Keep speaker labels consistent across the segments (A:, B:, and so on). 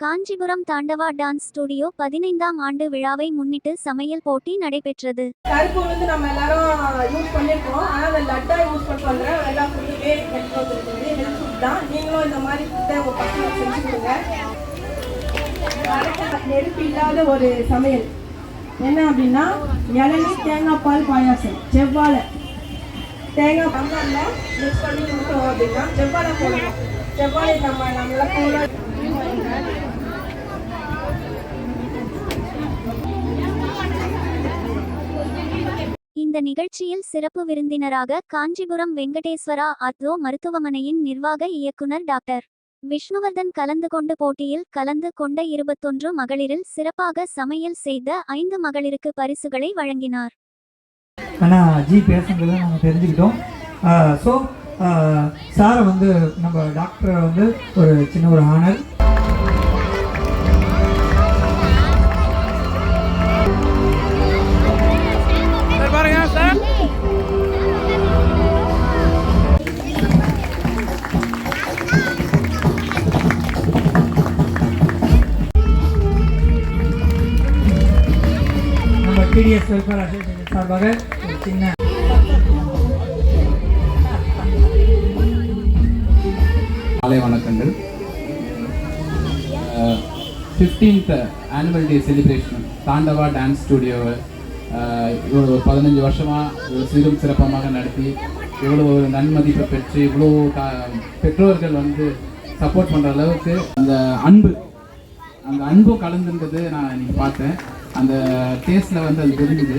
A: Kanchipuram Tandava dance studio பதினைந்தாம் ஆண்டு விழாவை முன்னிட்டு சமையல் போட்டி நடைபெற்றது.
B: கருப்பு வந்து நம்ம எல்லாரும் யூஸ் பண்ணிருக்கோம். ஆனால் அந்த லட்டா யூஸ் பண்ணிட்டு வந்துடுறேன் எல்லா ஃபுட்டுமே ஹெல்த் ஃபுட் தான். நீங்களும் இந்த மாதிரி ஃபுட்டை உங்கள் பசங்களுக்கு செஞ்சு கொடுங்க நெருப்பு இல்லாத ஒரு சமையல். என்ன அப்படின்னா இளநீ தேங்காய் பால் பாயாசம். செவ்வாழை தேங்காய் பம்பரில் மிக்ஸ் பண்ணி கொடுத்தோம் அப்படின்னா செவ்வாழை போடணும். செவ்வாழை நம்ம நல்லா கூட
A: இந்த நிகழ்ச்சியில் சிறப்பு விருந்தினராக காஞ்சிபுரம் வெங்கடேஸ்வரா அர்த்தோ மருத்துவமனையின் நிர்வாக இயக்குனர் டாக்டர் விஷ்ணுவர்தன் கலந்து கொண்டு போட்டியில் கலந்து கொண்ட இருபத்தொன்று மகளிரில் சிறப்பாக சமையல் செய்த ஐந்து மகளிருக்கு பரிசுகளை வழங்கினார்.
C: ஆனால் ஜி நம்ம தெரிஞ்சுக்கிட்டோம். ஸோ சாரை வந்து நம்ம டாக்டரை வந்து ஒரு சின்ன ஒரு ஆனர். டிடிஎஸ் வெல்ஃபேர் அசோசியேஷன் சார்பாக ஒரு சின்ன
D: காலை வணக்கங்கள். Fifteenth annual day celebration Thandava dance ஸ்டுடியோவை இவ்வளோ ஒரு பதினஞ்சு வருஷமாக இவ்வளோ சிறப்பமாக நடத்தி இவ்வளோ ஒரு நன்மதிப்பை பெற்று இவ்வளோ பெற்றோர்கள் வந்து சப்போர்ட் பண்ணுற அளவுக்கு அந்த அன்பு அந்த அன்பும் கலந்துன்றது நான் இன்றைக்கி பார்த்தேன். அந்த டேஸ்ட்டில் வந்து அது தெரிஞ்சுது.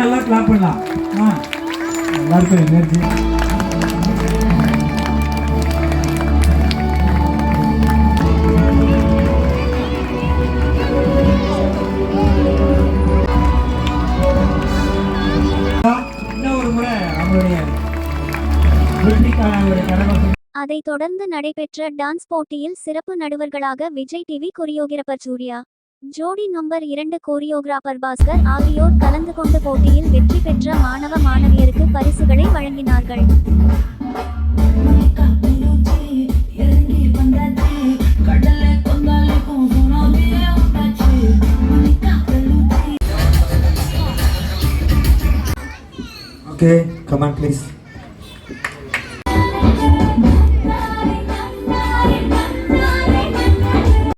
C: நல்லா கிளாப் பண்ணலாம். ஆ நல்லா எல்லாருக்கும் எனர்ஜி இன்னும் ஒரு முறை அவங்களுடைய வெற்றிக்கான ஒரு கரகோஷம்
A: அதைத் தொடர்ந்து நடைபெற்ற டான்ஸ் போட்டியில் சிறப்பு நடுவர்களாக Vijay TV choreographer Surya Jodi number இரண்டு கோரியோகிராபர் பாஸ்கர் ஆகியோர் கலந்து கொண்டு போட்டியில் வெற்றி பெற்ற மாணவ மாணவியருக்கு பரிசுகளை வழங்கினார்கள்
E: Okay,
C: come on please.